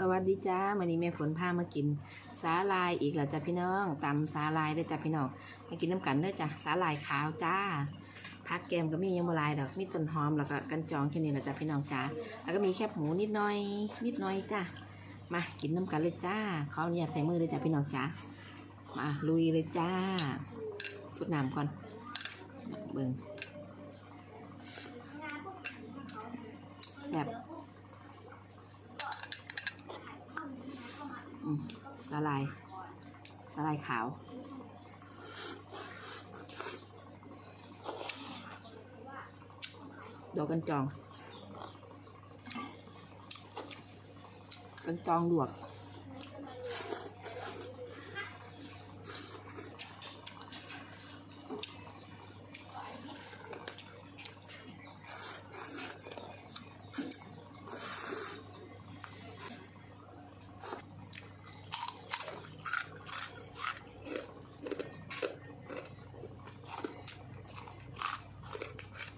สวัสดีจ้าวันนี้แม่ฝนพามากิน สาลายอีกแล้วจ้ะพี่น้องตำสาลายเด้อจ้ะพี่น้องมากินน้ำกันเด้อจ้ะสาลายขาวจ้าผักแกมก็มียังบลายดอกมีต้นหอมแล้วก็กันจองแค่นี้แหละจ้ะพี่น้องจ้าแล้วก็มีแคบหมูนิดน่อย นิดน่อยจ้ามากินน้ำกันเลยจ้าเขาเนี่ยใส่มือเลยจ้ะพี่น้องจ้ามาลุยเลยจ้าสุดน้ำก่อนเบิ่งแซ่บ อืมสาลายสาลายขาว ดอกกันจอง กันจองลวก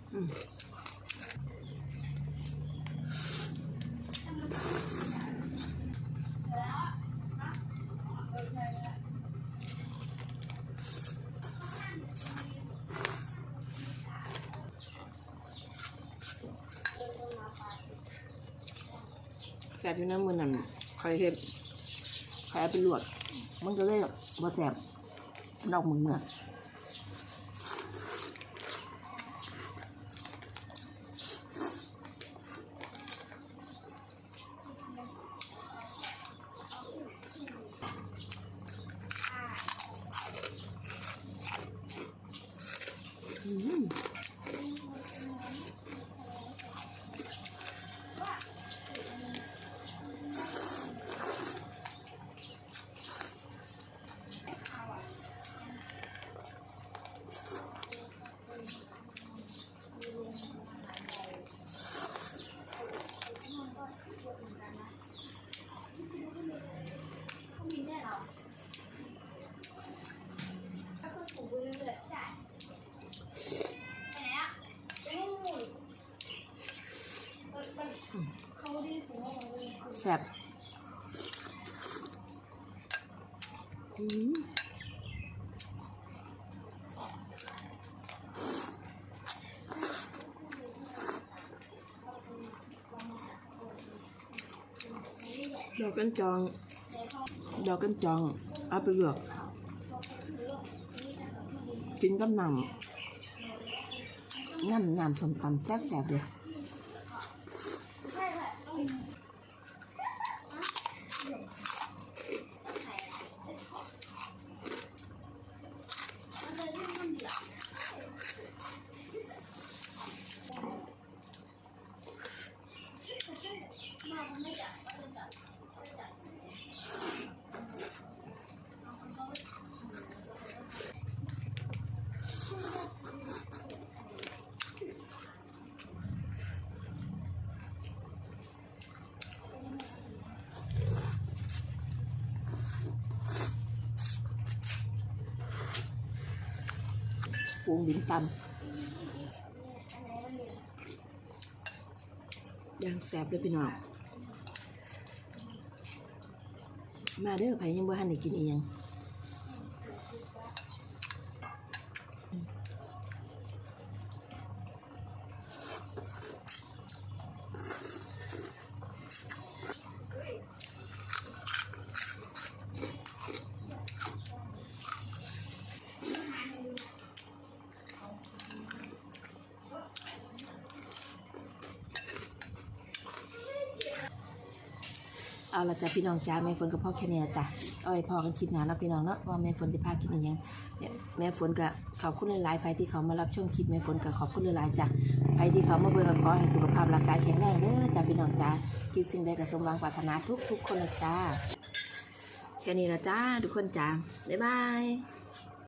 แสบอยู่นะมือนั่นใคอยเห็ดคอยเอาไปลวก มันก็เลยบ่แสบดอกมึงเมื่ ออืม แซ่บดอกกันจอง ดอกกันจอง เอาไปลวกกินกับน้ำน้ำน้ำส้มตำแซ่บๆเลย ฟูงบินตำย่างแซ่บเลยพี่น้องมาเด้อไผยังบ่ทันได้กินอีหยัง เอาละจ้ะพี่น้องจ้าแม่ฝนกับพ่อแค่นี้ละจ้ะเอาไว้พอกันคลิปหน้าแล้วพี่น้องเนาะว่าแม่ฝนจะพากินอีหยังเนี่ยแม่ฝนกับขอบคุณหลายๆไปที่เขามารับชมคลิปแม่ฝนกับขอบคุณหลายๆจ้ะไปที่เขามาเบิ่งก็ขอให้สุขภาพร่างกายแข็งแรงเด้อจ้ะพี่น้องจ้าคิดสิ่งใดก็สมหวังปรารถนาทุกๆคนเลยจ้าแค่นี้ละจ้าทุกคนจ้าบ๊ายบาย